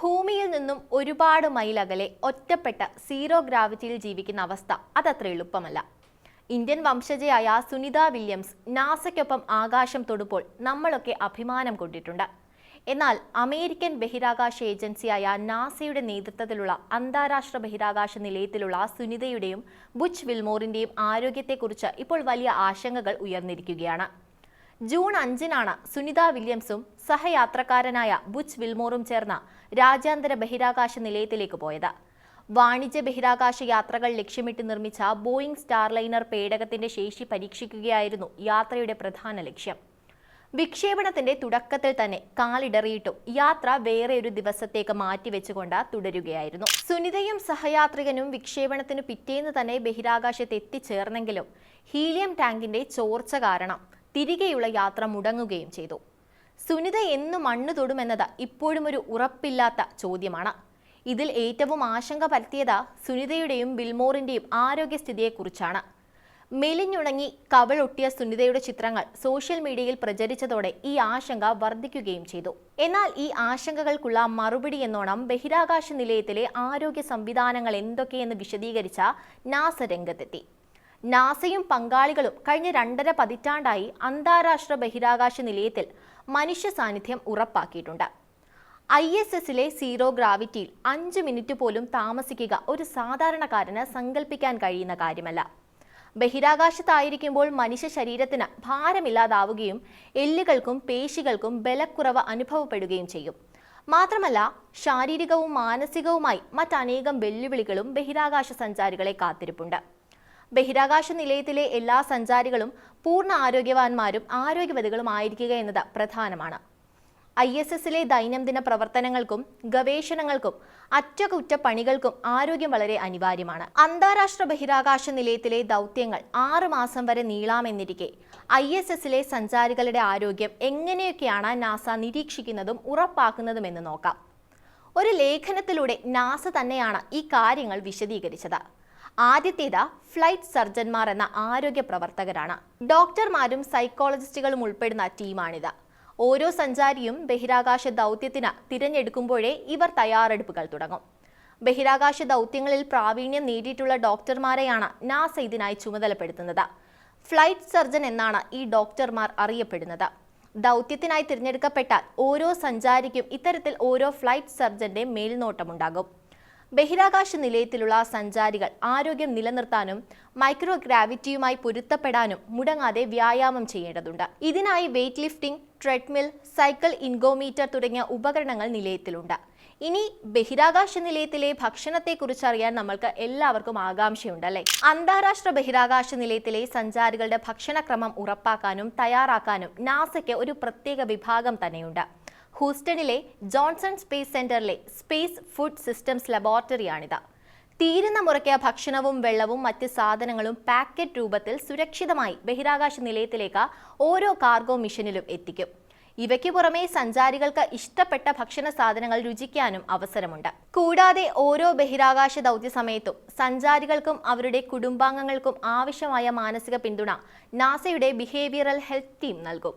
ഭൂമിയിൽ നിന്നും ഒരുപാട് മൈൽ അകലെ ഒറ്റപ്പെട്ട സീറോ ഗ്രാവിറ്റിയിൽ ജീവിക്കുന്ന അവസ്ഥ അതത്ര എളുപ്പമല്ല. ഇന്ത്യൻ വംശജയായ സുനിത വില്യംസ് നാസയ്ക്കൊപ്പം ആകാശം തൊടുമ്പോൾ നമ്മളൊക്കെ അഭിമാനം കൊണ്ടിട്ടുണ്ട്. എന്നാൽ അമേരിക്കൻ ബഹിരാകാശ ഏജൻസിയായ നാസയുടെ നേതൃത്വത്തിലുള്ള അന്താരാഷ്ട്ര ബഹിരാകാശ നിലയത്തിലുള്ള സുനിതയുടെയും ബുച്ച് വിൽമോറിന്റെയും ആരോഗ്യത്തെക്കുറിച്ച് ഇപ്പോൾ വലിയ ആശങ്കകൾ ഉയർന്നിരിക്കുകയാണ്. ജൂൺ അഞ്ചിനാണ് സുനിത വില്യംസും സഹയാത്രക്കാരനായ ബുച്ച് വിൽമോറും ചേർന്ന രാജ്യാന്തര ബഹിരാകാശ നിലയത്തിലേക്ക് പോയത്. വാണിജ്യ ബഹിരാകാശ യാത്രകൾ ലക്ഷ്യമിട്ട് നിർമ്മിച്ച ബോയിംഗ് സ്റ്റാർലൈനർ പേടകത്തിന്റെ ശേഷി പരീക്ഷിക്കുകയായിരുന്നു യാത്രയുടെ പ്രധാന ലക്ഷ്യം. വിക്ഷേപണത്തിന്റെ തുടക്കത്തിൽ തന്നെ കാലിടറിയിട്ടും യാത്ര വേറെ ഒരു ദിവസത്തേക്ക് മാറ്റിവെച്ചുകൊണ്ട് തുടരുകയായിരുന്നു. സുനിതയും സഹയാത്രികനും വിക്ഷേപണത്തിന് പിറ്റേന്ന് തന്നെ ബഹിരാകാശത്ത് എത്തിച്ചേർന്നെങ്കിലും ഹീലിയം ടാങ്കിന്റെ ചോർച്ച കാരണം തിരികെയുള്ള യാത്ര മുടങ്ങുകയും ചെയ്തു. സുനിത എന്ന് മണ്ണ് തൊടുമെന്നത് ഇപ്പോഴും ഒരു ഉറപ്പില്ലാത്ത ചോദ്യമാണ്. ഇതിൽ ഏറ്റവും ആശങ്ക പരത്തിയത് സുനിതയുടെയും ബിൽമോറിന്റെയും ആരോഗ്യസ്ഥിതിയെക്കുറിച്ചാണ്. മെലിഞ്ഞുണങ്ങി കവളൊട്ടിയ സുനിതയുടെ ചിത്രങ്ങൾ സോഷ്യൽ മീഡിയയിൽ പ്രചരിച്ചതോടെ ഈ ആശങ്ക വർദ്ധിക്കുകയും ചെയ്തു. എന്നാൽ ഈ ആശങ്കകൾക്കുള്ള മറുപടി എന്നോണം ബഹിരാകാശ നിലയത്തിലെ ആരോഗ്യ സംവിധാനങ്ങൾ എന്തൊക്കെയെന്ന് വിശദീകരിച്ച നാസ രംഗത്തെത്തി. നാസയും പങ്കാളികളും കഴിഞ്ഞ രണ്ടര പതിറ്റാണ്ടായി അന്താരാഷ്ട്ര ബഹിരാകാശ നിലയത്തിൽ മനുഷ്യ സാന്നിധ്യം ഉറപ്പാക്കിയിട്ടുണ്ട്. ഐ എസ് എസിലെ സീറോ ഗ്രാവിറ്റിയിൽ അഞ്ച് മിനിറ്റ് പോലും താമസിക്കുക ഒരു സാധാരണക്കാരന് സങ്കല്പിക്കാൻ കഴിയുന്ന കാര്യമല്ല. ബഹിരാകാശത്തായിരിക്കുമ്പോൾ മനുഷ്യ ശരീരത്തിന് ഭാരമില്ലാതാവുകയും എല്ലുകൾക്കും പേശികൾക്കും ബലക്കുറവ് അനുഭവപ്പെടുകയും ചെയ്യും. മാത്രമല്ല ശാരീരികവും മാനസികവുമായി മറ്റനേകം വെല്ലുവിളികളും ബഹിരാകാശ സഞ്ചാരികളെ കാത്തിരിപ്പുണ്ട്. ബഹിരാകാശ നിലയത്തിലെ എല്ലാ സഞ്ചാരികളും പൂർണ ആരോഗ്യവാന്മാരും ആരോഗ്യവതികളും ആയിരിക്കുക എന്നത് പ്രധാനമാണ്. ഐ എസ് എസിലെ ദൈനംദിന പ്രവർത്തനങ്ങൾക്കും ഗവേഷണങ്ങൾക്കും അറ്റകുറ്റപ്പണികൾക്കും ആരോഗ്യം വളരെ അനിവാര്യമാണ്. അന്താരാഷ്ട്ര ബഹിരാകാശ നിലയത്തിലെ ദൗത്യങ്ങൾ ആറ് മാസം വരെ നീളാമെന്നിരിക്കെ ഐ എസ് എസിലെ സഞ്ചാരികളുടെ ആരോഗ്യം എങ്ങനെയൊക്കെയാണ് നാസ നിരീക്ഷിക്കുന്നതും ഉറപ്പാക്കുന്നതുമെന്ന് നോക്കാം. ഒരു ലേഖനത്തിലൂടെ നാസ തന്നെയാണ് ഈ കാര്യങ്ങൾ വിശദീകരിച്ചത്. ആദ്യത്തേത് ഫ്ലൈറ്റ് സർജൻമാർ എന്ന ആരോഗ്യ പ്രവർത്തകരാണ്. ഡോക്ടർമാരും സൈക്കോളജിസ്റ്റുകളും ഉൾപ്പെടുന്ന ടീമാണിത്. ഓരോ സഞ്ചാരിയും ബഹിരാകാശ ദൗത്യത്തിന് തിരഞ്ഞെടുക്കുമ്പോഴേ ഇവർ തയ്യാറെടുപ്പുകൾ തുടങ്ങും. ബഹിരാകാശ ദൗത്യങ്ങളിൽ പ്രാവീണ്യം നേടിയിട്ടുള്ള ഡോക്ടർമാരെയാണ് നാസ ഇതിനായി ചുമതലപ്പെടുത്തുന്നത്. ഫ്ലൈറ്റ് സർജൻ എന്നാണ് ഈ ഡോക്ടർമാർ അറിയപ്പെടുന്നത്. ദൗത്യത്തിനായി തിരഞ്ഞെടുക്കപ്പെട്ടാൽ ഓരോ സഞ്ചാരിക്കും ഇത്തരത്തിൽ ഓരോ ഫ്ലൈറ്റ് സർജന്റെ മേൽനോട്ടമുണ്ടാകും. ബഹിരാകാശ നിലയത്തിലുള്ള സഞ്ചാരികൾ ആരോഗ്യം നിലനിർത്താനും മൈക്രോ ഗ്രാവിറ്റിയുമായി പൊരുത്തപ്പെടാനും മുടങ്ങാതെ വ്യായാമം ചെയ്യേണ്ടതുണ്ട്. ഇതിനായി weight lifting treadmill cycle ergometer തുടങ്ങിയ ഉപകരണങ്ങൾ നിലയത്തിലുണ്ട്. ഇനി ബഹിരാകാശ നിലയത്തിലെ ഭക്ഷണത്തെക്കുറിച്ച് അറിയാൻ നമ്മൾക്ക് എല്ലാവർക്കും ആകാംക്ഷയുണ്ട് അല്ലേ? അന്താരാഷ്ട്ര ബഹിരാകാശ നിലയത്തിലെ സഞ്ചാരികളുടെ ഭക്ഷണക്രമം ഉറപ്പാക്കാനും തയ്യാറാക്കാനും നാസയ്ക്ക് ഒരു പ്രത്യേക വിഭാഗം തന്നെയുണ്ട്. ഹൂസ്റ്റണിലെ ജോൺസൺ സ്പേസ് സെന്ററിലെ സ്പേസ് ഫുഡ് സിസ്റ്റംസ് ലബോറട്ടറിയാണിത്. തീരുന്ന മുറയ്ക്ക് ഭക്ഷണവും വെള്ളവും മറ്റ് സാധനങ്ങളും പാക്കറ്റ് രൂപത്തിൽ സുരക്ഷിതമായി ബഹിരാകാശ നിലയത്തിലേക്ക് ഓരോ കാർഗോ മിഷനിലും എത്തിക്കും. ഇവയ്ക്ക് പുറമെ സഞ്ചാരികൾക്ക് ഇഷ്ടപ്പെട്ട ഭക്ഷണ സാധനങ്ങൾ രുചിക്കാനും അവസരമുണ്ട്. കൂടാതെ ഓരോ ബഹിരാകാശ ദൗത്യ സമയത്തും സഞ്ചാരികൾക്കും അവരുടെ കുടുംബാംഗങ്ങൾക്കും ആവശ്യമായ മാനസിക പിന്തുണ നാസയുടെ ബിഹേവിയറൽ ഹെൽത്ത് ടീം നൽകും.